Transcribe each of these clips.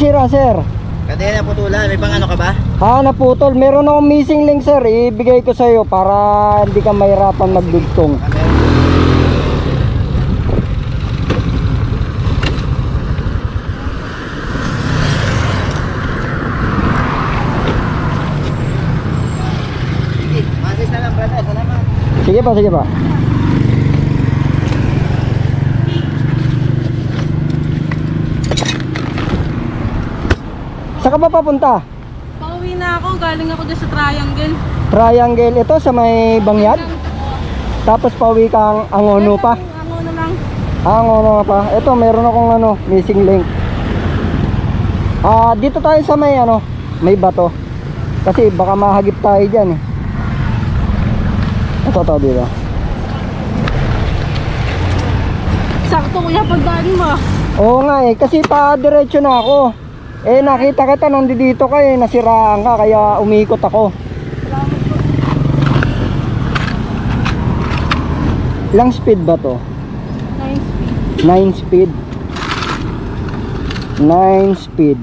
sira, sir? Kadena putulan, may pang ano ka ba? Ah, naputol. Meron akong missing link, sir. Ibigay ko sa'yo para hindi ka mahirapan magdugtong. Ah. Sige pa, sige pa. Saan ka ba papunta? Pauwi na ako, galing ako dyan sa triangle. Triangle ito sa may bangyad. Tapos pauwi kang Angono pa. Ang ano lang. Ah, Angono pa. Ito meron akong ano, missing link. Ah, dito tayo sa may ano, may bato. Kasi baka mahagip tayo diyan eh. Ito to dito. Sakto kuya, pagdaan mo. ah. Oo nga eh, kasi pa diretso na ako. Eh nakita kita nung dito ka eh, nasiraan ka kaya umikot ako. Ilang speed ba to? 9 speed. 9 speed. 9 speed.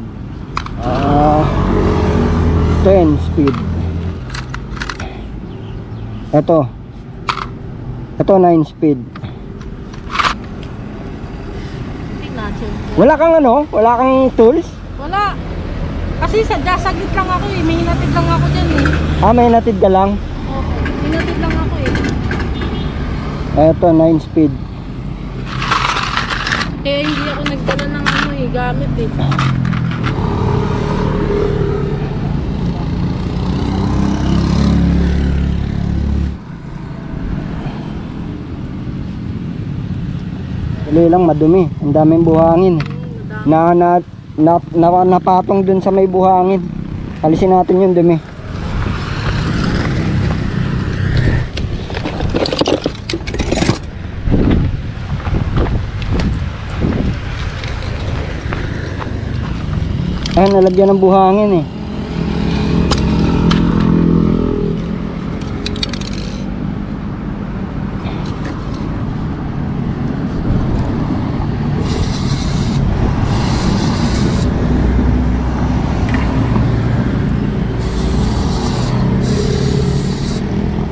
Ah 10 speed. Ito. Ito 9 speed. Wala kang ano? Wala kang tools? Wala. Kasi sadya, saglit lang ako eh. May hinatid lang ako dyan eh. Ah, may natid ka lang? Oo, hinatid lang ako eh. Ito 9 speed. Kaya hindi ako nagdala ng ano eh, gamit eh. Dali lang madumi. Ang daming buhangin. Madami. Na, na, na, na, napatong dun sa may buhangin. Alisin natin yung dumi. Ayan, nalagyan ng buhangin eh.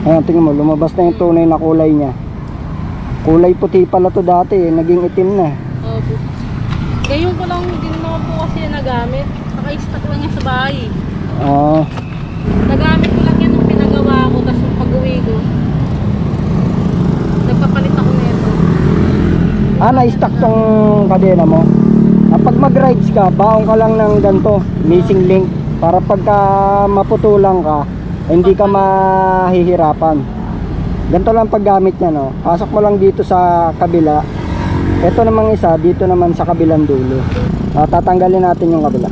Ayan, tingnan mo, lumabas na yung tunay na kulay niya. Kulay puti pala to dati eh, naging itim na. Opo. Ngayon ko lang din naman po kasi nagamit. Naka-stack lang yan sa bahay. eh. Ah, Nagamit ko lang yan nung pinagawa ko, tapos nung pag-uwi ko, nagpapalit ako nito. ah na-stack tong kadena mo. Ah, pag mag-rides ka, baon ka lang ng ganito, missing link. Para pagka maputulang ka, hindi ka mahihirapan. Ganito lang paggamit niya, no? Pasok mo lang dito sa kabila. Ito namang isa, dito naman sa kabilang dulo. Ah, tatanggalin natin yung kabila.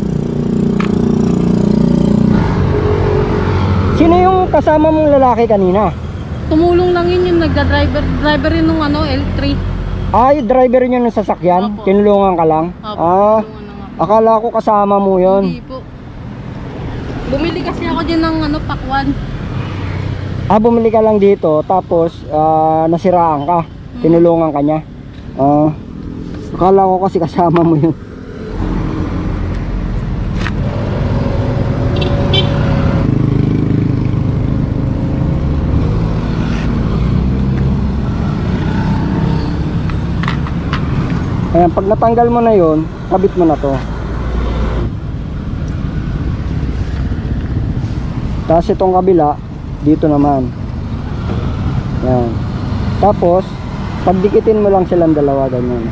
Sino yung kasama mong lalaki kanina? Tumulong lang yun yung nagda-driver, driver yun nung ano, L3. Ah, yung driver niyo ng sasakyan? Opo. Tinulungan ka lang? Opo, ah, akala ko kasama mo yon. Hindi po. Bumili kasi ako din ng ano, pakwan. Ah, bumili ka lang dito, tapos ah, nasiraan ka. Tinulungan ka niya. Ah, akala ko kasi kasama mo yun. Ayan, pag natanggal mo na yon, kabit mo na to. Tapos itong kabila, dito naman. Yan. Tapos, pagdikitin mo lang silang dalawa ganyan.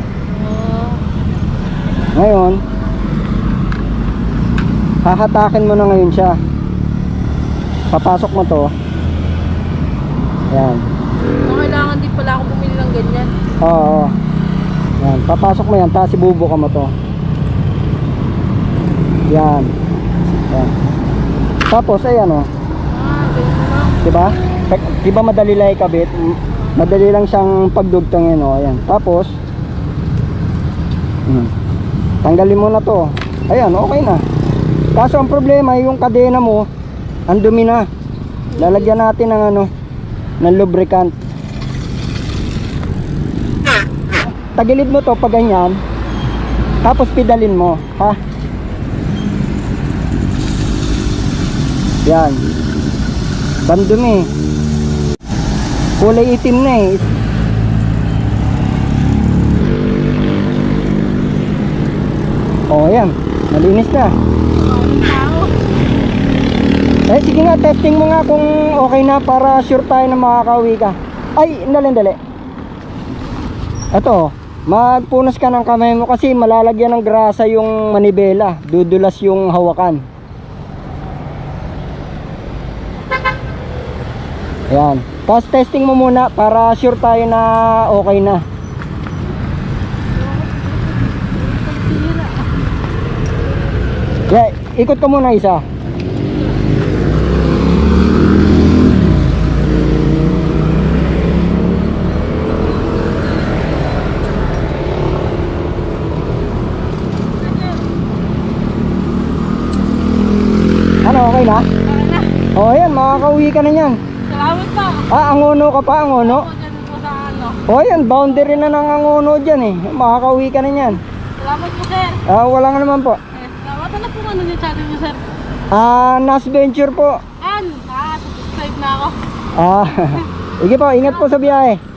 Ngayon, hahatakin mo na ngayon siya. Papasok mo to. Yan. Kailangan din pala ako bumili ng ganyan. Oo. Yan. Papasok mo yan, tapos ibubuka mo to. Yan. Yan. Tapos, ayan o. Ah, ganyan? Pag- Diba madali lang ikabit? Madali lang siyang pagdugtongin o. Ayan. Tapos, mm, tanggalin mo na to. Ayan, okay na. Kaso ang problema, yung kadena mo, ang dumi na. Lalagyan natin ng ano, ng lubricant. Tagilid mo to pag ganyan. Tapos pedalin mo, ha? Yan. Bandumi. Kulay itim na eh. Oh, yan. Malinis na. Eh, sige nga, testing mo nga kung okay na para sure tayo na makakauwi ka. Ay, dali, dali. Magpunas ka ng kamay mo kasi malalagyan ng grasa yung manibela. Dudulas yung hawakan. Ayan. Tapos testing mo muna para sure tayo na okay na. Yeah, ikot ka muna isa. Ano, okay na? Okay na. O, oh, ayan, makakauwi ka na yan. Salamat po. Ah, angono ka pa, angono? Ako dyan po sa ano. O, oh, ayan, boundary na ng angono dyan eh. Makakauwi ka na yan. Salamat po sir. Ah, wala nga naman po. Eh, salamat na po ano yung channel niyo sir. Ah, Nas Venture po. An, ah, subscribe na ako. Ah, sige po, ingat po sa biyahe.